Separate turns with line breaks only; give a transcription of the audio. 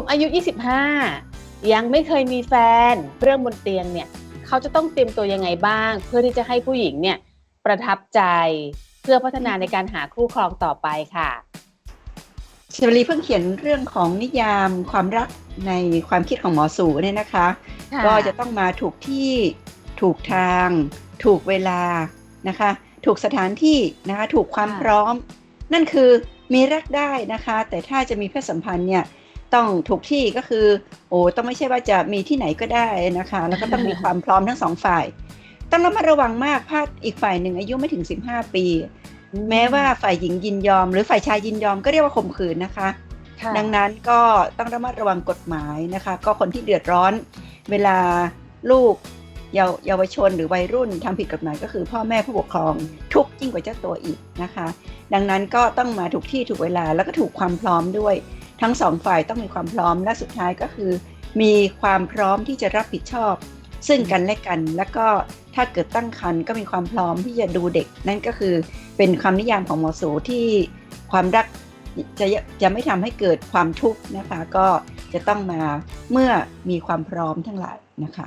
ผมอายุ 25 ยังไม่เคยมีแฟน เรื่องบนเตียงเนี่ยเขาจะต้องเตรียมตัวยังไงบ้าง เพื่อที่จะให้ผู้หญิงเนี่ยประทับใจเพื่อพัฒนาในการหาคู่ครองต่อไปค่ะ
ชวลีเพิ่งเขียนเรื่องของนิยามความรักในความคิดของหมอสูเนี่ยนะคะ ก็จะต้องมาถูกที่ถูกทาง ถูกเวลานะคะ ถูกสถานที่นะคะ ถูกความ
ค่ะ
พร้อม นั่นคือมีรักได้นะคะ แต่ถ้าจะมีเพศสัมพันธ์เนี่ย ต้องถูกที่ก็คือ โอ้ต้องไม่ใช่ว่าจะมีที่ไหนก็ได้นะคะ แล้วก็ต้องมีความพร้อมทั้งสองฝ่าย ต้องระมัดระวังมากพลาดอีกฝ่ายหนึ่งอายุไม่ถึง 15 ปี แม้ว่าฝ่ายหญิงยินยอม หรือฝ่ายชายยินยอมก็เรียกว่าข่มขืนนะคะ
ค่ะ
ดังนั้นก็ต้องระมัดระวังกฎหมายนะคะ ก็คนที่เดือดร้อน เวลาลูกเยาเยาวชนหรือวัยรุ่นทำผิดกฎหมายก็คือพ่อแม่ผู้ปกครองทุกข์ยิ่งกว่าเจ้าตัวอีกนะคะ ดังนั้นก็ต้องมาถูกที่ถูกเวลาแล้วก็ถูกความพร้อมด้วย ทั้งสองฝ่ายต้องมีความพร้อมและสุดท้ายก็คือ มีความพร้อมที่จะรับผิดชอบ ซึ่งกันและกัน แล้วก็ถ้าเกิดตั้งครรภ์ก็มีความพร้อมที่จะดูเด็ก นั่นก็คือเป็นคำนิยามของหมอสูที่ความรักจะจะไม่ทำให้เกิดความทุกข์นะคะ ก็จะต้องมาเมื่อมีความพร้อมทั้งหลายนะคะ